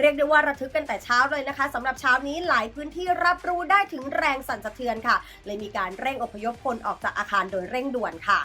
เรียกได้ว่าระทึกกันแต่เช้าเลยนะคะสำหรับเช้านี้หลายพื้นที่รับรู้ได้ถึงแรงสั่นสะเทือนค่ะ เลยมีการเร่งอพยพคนออกจากอาคารโดยเร่งด่วนค่ะ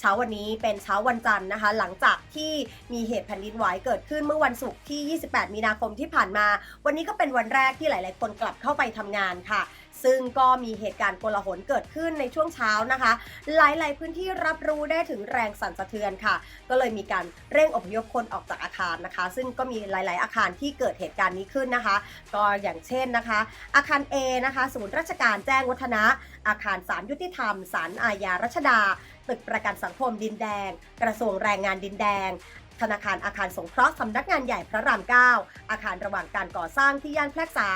เช้าวันนี้เป็นเช้าวันจันทร์นะคะ หลังจากที่มีเหตุแผ่นดินไหวเกิดขึ้นเมื่อวันศุกร์ที่ 28 มีนาคมที่ผ่านมา วันนี้ก็เป็นวันแรกที่หลาย ๆ คนกลับเข้าไปทำงานค่ะ ซึ่งก็มีเหตุการณ์โกลาหลเกิดขึ้นในช่วงเช้านะคะ หลาย ๆ พื้นที่รับรู้ได้ถึงแรงสั่นสะเทือนค่ะ ก็เลยมีการเร่งอพยพคนออกจากอาคารนะคะ ซึ่งก็มีหลาย ๆ อาคารที่เกิดเหตุการณ์นี้ขึ้นนะคะ ก็อย่างเช่นนะคะ อาคาร A นะคะ ศูนย์ราชการแจ้งวัฒนะ อาคารศาลยุติธรรมศาลอาญารัชดา ตึกประกันสังคมดินแดง กระทรวงแรงงานดินแดงธนาคารอาคารสงเคราะห์สำนักงานใหญ่พระราม 9 อาคารระหว่างการก่อสร้างที่ย่านแพรกษา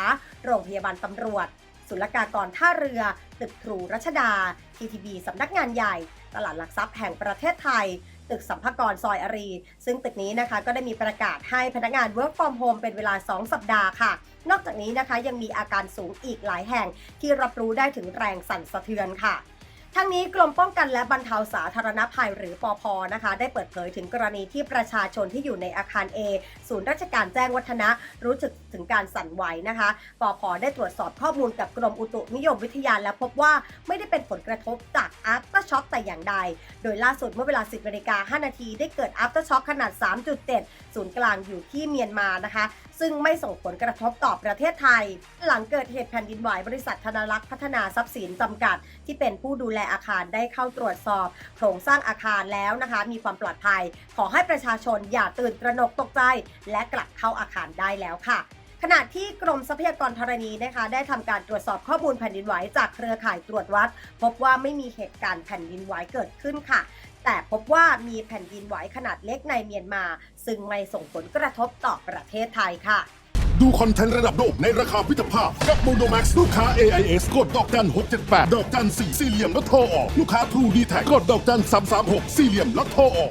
โรงพยาบาลตำรวจ ศุลกากรท่าเรือ ตึกครูรัชดา TTB สำนักงานใหญ่ ตลาดหลักทรัพย์แห่งประเทศไทย ตึกสัมภากรซอยอารี ซึ่งตึกนี้นะคะก็ได้มีประกาศให้พนักงาน work from home เป็นเวลา 2 สัปดาห์ค่ะ นอกจากนี้นะคะยังมีอาการสูงอีกหลายแห่งที่รับรู้ได้ถึงแรงสั่นสะเทือนค่ะ ทั้งนี้กรมป้องกันและบรรเทาสาธารณภัยหรือปอพนะคะ ได้เปิดเผยถึงกรณีที่ประชาชนที่อยู่ในอาคาร A ศูนย์ราชการแจ้งวัฒนะ รู้สึกถึงการสั่นไหวนะคะปอพได้ตรวจสอบข้อมูลกับกรมอุตุนิยมวิทยาและพบว่าไม่ได้เป็นผลกระทบจาก after shock แต่อย่างใด โดยล่าสุดเมื่อเวลา 10นาฬิกา5นาทีได้เกิด after shock ขนาด 3.7 ศูนย์กลางอยู่ที่เมียนมานะคะ ซึ่งไม่ส่งผลกระทบต่อประเทศไทย หลังเกิดเหตุแผ่นดินไหวบริษัทธนรักษ์พัฒนาทรัพย์สินจำกัด ที่เป็นผู้ดูแลอาคารได้เข้าตรวจสอบโครงสร้างอาคารแล้วนะคะ มีความปลอดภัย ขอให้ประชาชนอย่าตื่นตระหนกตกใจ และกลับเข้าอาคารได้แล้วค่ะขณะที่กรมทรัพยากรธรณีนะคะ ได้ทำการตรวจสอบข้อมูลแผ่นดินไหวจากเครือข่ายตรวจวัด พบว่าไม่มีเหตุการณ์แผ่นดินไหวเกิดขึ้นค่ะ แต่พบว่ามีแผ่นดินไหวขนาดเล็กในเมียนมา ซึ่งไม่ส่งผลกระทบต่อประเทศไทยค่ะ ดูคอนเทนต์ระดับโลกในราคาพิจภาพ กับ Mono Max ลูกค้า AIS กดดอกจัน678 ดอกจัน4สี่เหลี่ยมแล้วโทรออก ลูกค้า True d t แทกดดอกจัน336 สี่เหลี่ยมแล้วโทรออก